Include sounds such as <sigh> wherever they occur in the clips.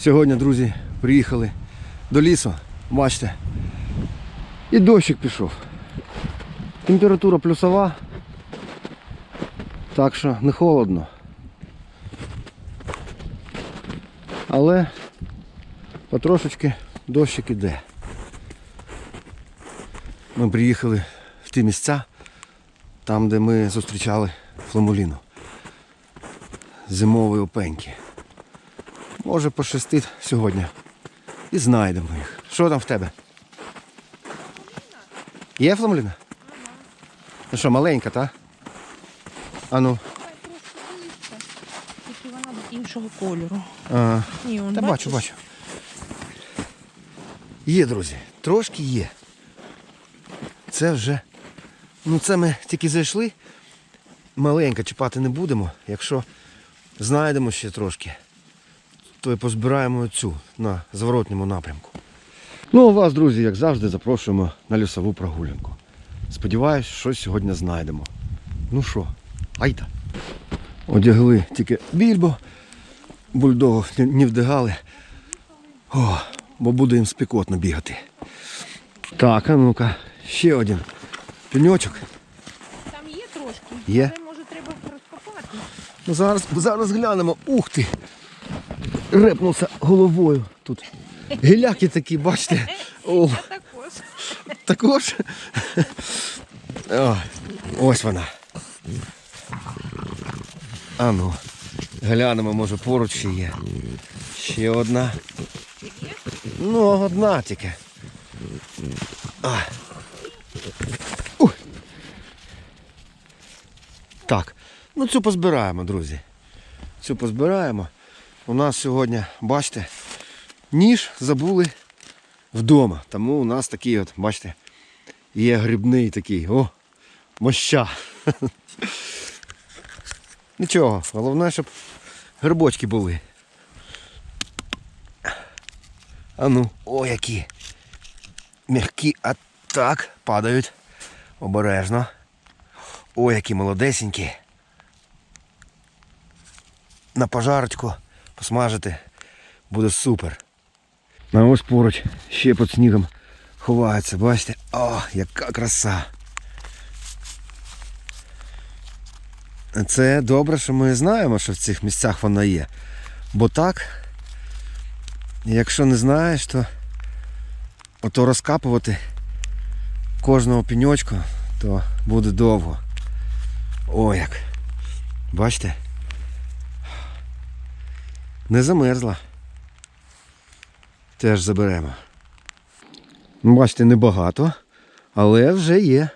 Сьогодні, друзі, приїхали до лісу. Бачите. І дощик пішов. Температура плюсова. Так що не холодно. Але потрошечки дощик іде. Ми приїхали в ті місця, там, де ми зустрічали фламуліну. Зимові опеньки. Може пощастить сьогодні. І знайдемо їх. Що там в тебе? Є фламуліна? Ну що, маленька, та? А ну. Вище, тільки вона іншого кольору. Ні, он, Та бачиш? бачу, бачу. Є, друзі, трошки є. Це вже. Ну це ми тільки зайшли. Маленько чіпати не будемо. Якщо знайдемо ще трошки, то і позбираємо цю на зворотньому напрямку. Ну а вас, друзі, як завжди, запрошуємо на лісову прогулянку. Сподіваюсь, щось сьогодні знайдемо. Ну що, айда. Одягли тільки більбо, бульдогів не- не вдягали. О, бо буде їм спекотно бігати. Так, а ну-ка, ще один пеньочок. Там є трошки. Є? Але може треба розкопати. Ну, зараз, зараз глянемо. Ух ти! Репнувся головою тут. Гіляки такі, бачите? О, Я також. також. О, ось вона. А ну, глянемо, може поруч ще є. Ще одна. Ну, одна тільки. А. Так, ну цю позбираємо, друзі. Цю позбираємо. У нас сьогодні, бачите, ніж забули вдома. Тому у нас такий от, бачите, є грибний такий. О, моща. <laughs> Нічого, головне, щоб грибочки були. А ну, о, які. М'які, а так, падають. Обережно. О, які молодесенькі. На пожарочку посмажити буде супер. А ось поруч ще під снігом ховається, бачите? О, яка краса. Це добре, що ми знаємо, що в цих місцях вона є. Бо так, якщо не знаєш, то ото розкапувати кожного пеньочку, то буде довго. О як. Бачите? Не замерзла. Теж заберемо. Ну, Бачите, небагато, але вже є.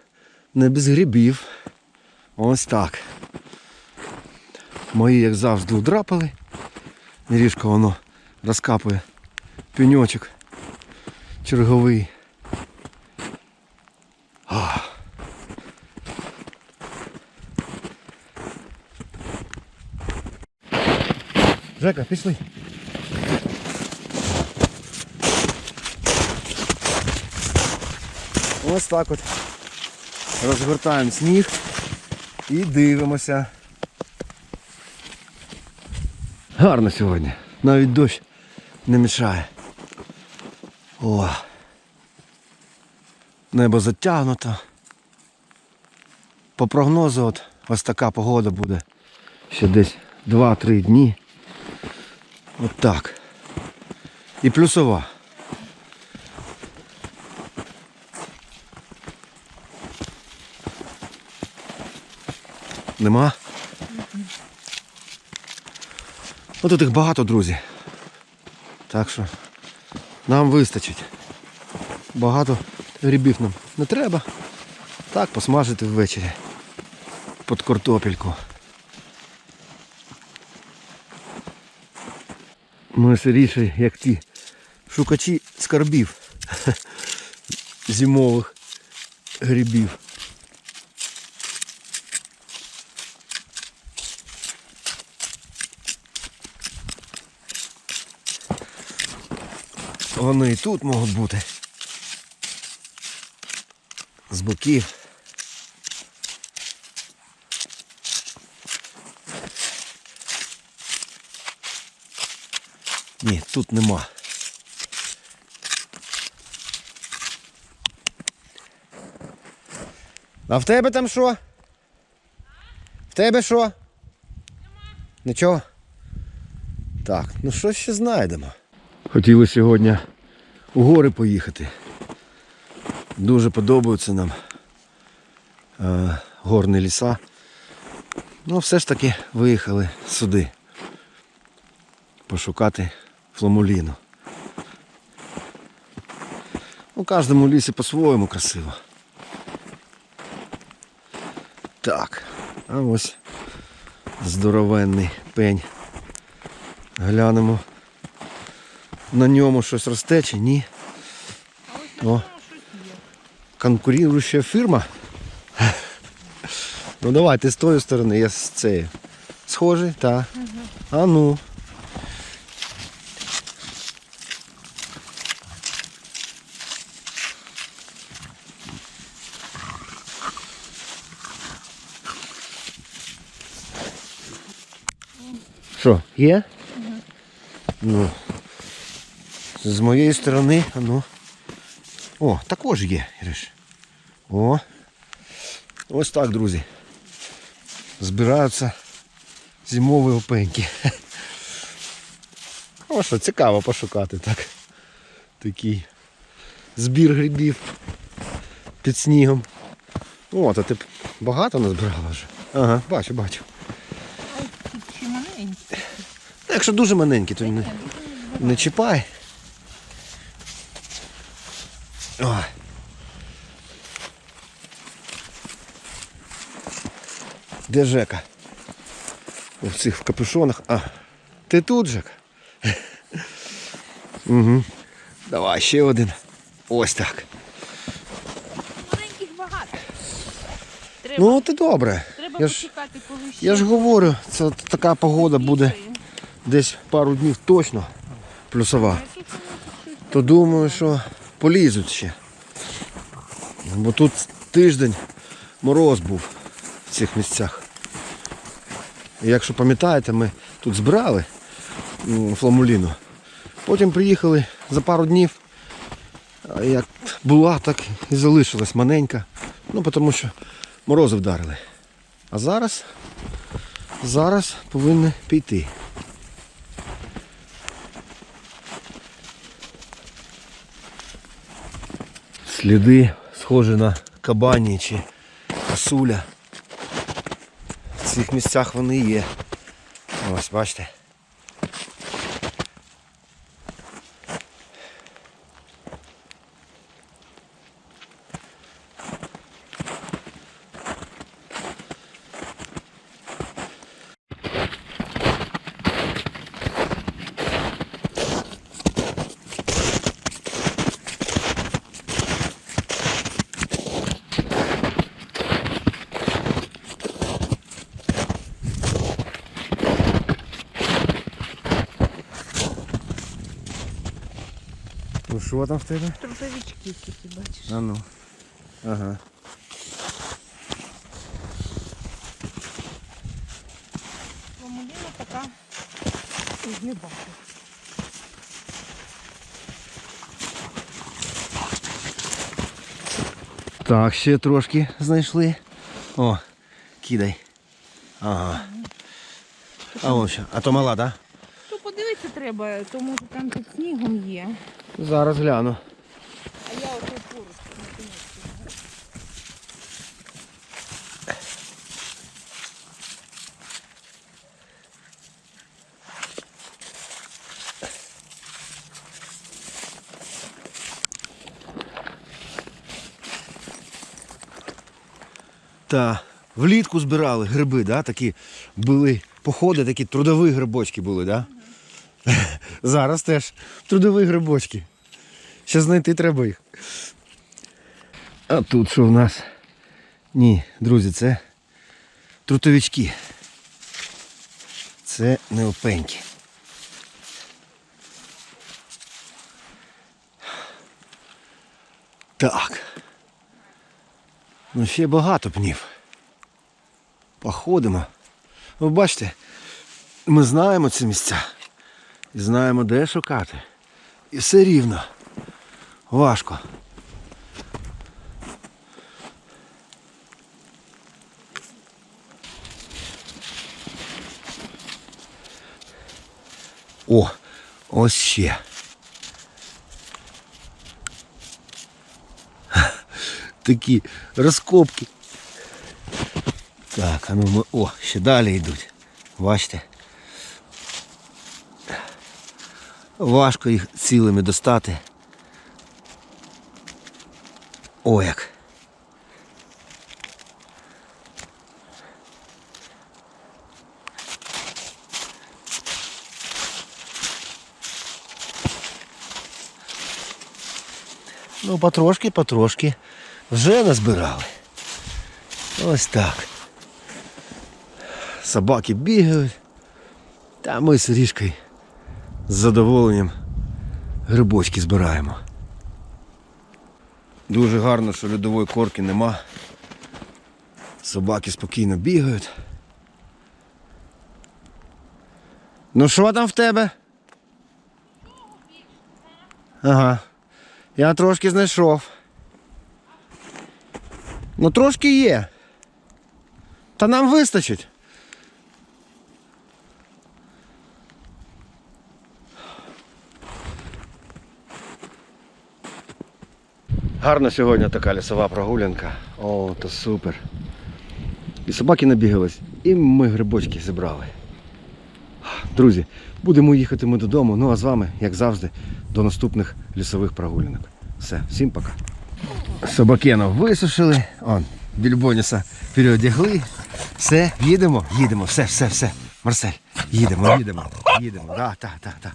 Не без грибів. Ось так. Мої, як завжди, удрапали. Ріжко воно розкапує пеньочок черговий. Жека, пішли. Ось так от. Розгортаємо сніг і дивимося. Гарно сьогодні. Навіть дощ не мішає. О. Небо затягнуто. По прогнозу от ось така погода буде. Ще десь 2-3 дні. От так. І плюсова. Нема? Ну тут їх багато, друзі. Так що нам вистачить. Багато грибів нам не треба. Так, посмажити ввечері. Під картопельку. Ми сиріші, як ті шукачі скарбів <laughs> зимових грибів. Вони і тут можуть бути. З боків. Ні, тут нема. А в тебе там що? В тебе що? Нічого? Так, ну що ще знайдемо. Хотіли сьогодні у гори поїхати. Дуже подобаються нам е, горні ліса. Ну, все ж таки виїхали сюди. Пошукати фламуліну. У кожному лісі по-своєму красиво. Так, а ось здоровенний пень. Глянемо. На ньому щось росте чи ні. О. Конкуруюча фірма. Ну давай, ти з тої сторони, я з цієї. Схожий, так. А ну. Що, є? Ну. З моєї сторони, ну. О, також є, Іриш. О. Ось так, друзі. Збираються зимові опеньки. <laughs> О, що, цікаво пошукати так. Такий збір грибів під снігом. О, то ти багато назбирала вже. Ага, бачу, бачу. Ой, тут ще маленькі. Якщо дуже маленькі, то не, не чіпай. Ой. Де Жека? У цих в капюшонах. А, ти тут, Жек? Угу. Давай ще один. Ось так. Маленьких багато. Треба, Ну, ти добре. треба Я ж, почекати, коли ще я ж говорю, це така погода буде. Десь пару днів точно плюсова. То думаю, що полізуть ще. Бо тут тиждень мороз був в цих місцях. І якщо пам'ятаєте, ми тут збирали фламуліну. Потім приїхали за пару днів. Як була, так і залишилась маленька. Ну, тому що морози вдарили. А зараз, зараз повинні піти. Сліди схожі на кабані чи косуля. В цих місцях вони є. Ось, бачите. Ну що там в тебе? Трусовички такі, бачиш. А ну. Ага. Фламуліна така. Не бачу. Так, ще трошки знайшли. О, кидай. Ага. А ось, ще. а то мала, так? То подивитися треба, то може там під снігом є. Зараз гляну. А я ото поруч. Та влітку збирали гриби, да? такі були походи, такі трудові грибочки були, да? <laughs> Зараз теж трудові грибочки. Ще знайти треба їх. А тут що в нас? Ні, друзі, це трутовички. Це не опеньки. Так. Ну ще багато пнів. Походимо. Ви бачите, ми знаємо ці місця. І знаємо, де шукати. І все рівно. Важко. О, ось ще. <laughs> Такі розкопки. Так, а ну ми. О, ще далі йдуть. Бачите? Важко їх цілими достати. О як. Ну, потрошки, потрошки. Вже назбирали. Ось так. Собаки бігають. Та ми з Ріжкою з задоволенням грибочки збираємо. Дуже гарно, що льодової корки нема. Собаки спокійно бігають. Ну що там в тебе? Ага. Я трошки знайшов. Ну трошки є. Та нам вистачить. Гарна сьогодні така лісова прогулянка. О, то супер. І собаки набігались, і ми грибочки зібрали. Друзі, будемо їхати ми додому. Ну а з вами, як завжди, до наступних лісових прогулянок. Все, всім пока. Собакенов висушили. Он, більбоніса переодягли. Все, їдемо, їдемо, все, все, все. Марсель, їдемо, їдемо, їдемо. Да, так, так, так.